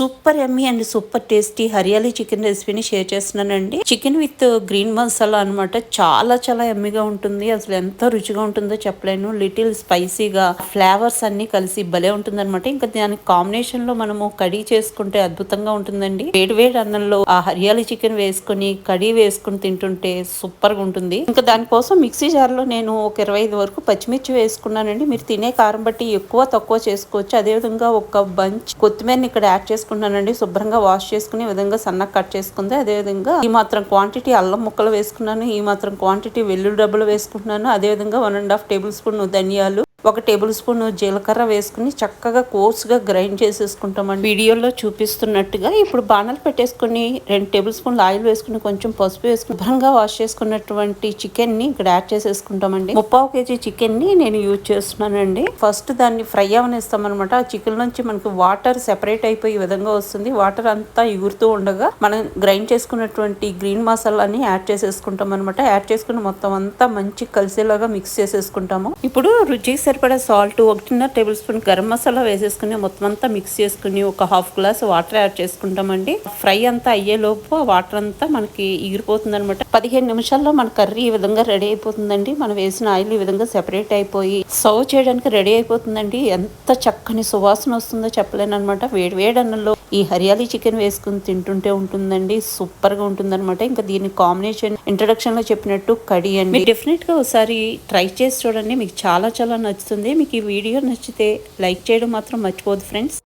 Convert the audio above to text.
Super yummy and super tasty hariyali chicken రెసిపీని share చేస్తున్నానండి. Chicken with green masala అన్నమాట చాలా చాలా ఎమ్మిగా ఉంటుంది. అసలు ఎంత రుచిగా ఉంటుందో చెప్పలేను. లిటిల్ స్పైసీగా ఫ్లేవర్స్ అన్ని కలిసి భలే ఉంటుంది అనమాట ఇంకా దానికి కాంబినేషన్లో మనము కడీ చేసుకుంటే అద్భుతంగా ఉంటుందండి. వేడి వేడి అన్నంలో ఆ హరియాలీ చికెన్ వేసుకుని కడీ వేసుకుని తింటుంటే సూపర్గా ఉంటుంది. ఇంకా దానికోసం మిక్సీ జార్లో నేను ఒక ఇరవై ఐదు వరకు పచ్చిమిర్చి వేసుకున్నానండి. మీరు తినే కారం బట్టి ఎక్కువ తక్కువ చేసుకోవచ్చు. అదేవిధంగా ఒక బంచ్ కొత్తిమీరని ఇక్కడ యాడ్ చేసుకున్నానండి శుభ్రంగా వాష్ చేసుకుని విధంగా సన్నగా కట్ చేసుకుంది. అదేవిధంగా ఈ మాత్రం క్వాంటిటీ అల్లం ముక్కలు వేసుకున్నాను. ఈ మాత్రం క్వాంటిటీ వెల్లుల్లి డబ్బులు వేసుకుంటున్నాను. అదేవిధంగా one and half tablespoon ధనియాలు ఒక టేబుల్ స్పూన్ జీలకర్ర వేసుకుని చక్కగా కోర్స్గా గ్రైండ్ చేసేసుకుంటామండి. వీడియోలో చూపిస్తున్నట్టుగా ఇప్పుడు బాణాలు పెట్టేసుకుని రెండు టేబుల్ స్పూన్లు ఆయిల్ వేసుకుని కొంచెం పసుపు వేసుకుని శుభ్రంగా వాష్ చేసుకున్నటువంటి చికెన్ని ఇక్కడ యాడ్ చేసేసుకుంటామండి. ముప్పావు కేజీ చికెన్ని నేను యూజ్ చేస్తున్నానండి. ఫస్ట్ దాన్ని ఫ్రై అవనిస్తామన్నమాట. అనమాట ఆ చికెన్ నుంచి మనకు వాటర్ సెపరేట్ అయిపోయి ఈ విధంగా వస్తుంది. వాటర్ అంతా ఎగురుతూ ఉండగా మనం గ్రైండ్ చేసుకున్నటువంటి గ్రీన్ మసాలాని యాడ్ చేసేసుకుంటాం అనమాట యాడ్ చేసుకుని మొత్తం అంతా మంచి కలిసేలాగా మిక్స్ చేసేసుకుంటాము. ఇప్పుడు రుచికి సరిపడా సాల్ట్ ఒకటిన్నర టేబుల్ స్పూన్ గరం మసాలా వేసేసుకుని మొత్తం అంతా మిక్స్ చేసుకుని ఒక హాఫ్ గ్లాస్ వాటర్ యాడ్ చేసుకుంటామండి. ఫ్రై అంతా అయ్యేలోపు ఆ వాటర్ అంతా మనకి ఎగిరిపోతుంది అనమాట పదిహేను నిమిషాల్లో మన కర్రీ ఈ విధంగా రెడీ అయిపోతుందండి. మనం వేసిన ఆయిల్ ఈ విధంగా సెపరేట్ అయిపోయి సర్వ్ చేయడానికి రెడీ అయిపోతుందండి. ఎంత చక్కని సువాసన వస్తుందో చెప్పలేను అనమాట వేడి వేడి అన్నంలో ఈ హరియాలీ చికెన్ వేసుకుని తింటుంటే ఉంటుందండి సూపర్గా ఉంటుంది అనమాట ఇంకా దీని కాంబినేషన్ ఇంట్రడక్షన్లో చెప్పినట్టు కడి అండి. డెఫినెట్గా ఒకసారి ట్రై చేసి చూడండి మీకు చాలా చాలా నచ్చుతుంది. మీకు ఈ వీడియో నచ్చితే లైక్ చేయడం మాత్రం మర్చిపోదు ఫ్రెండ్స్.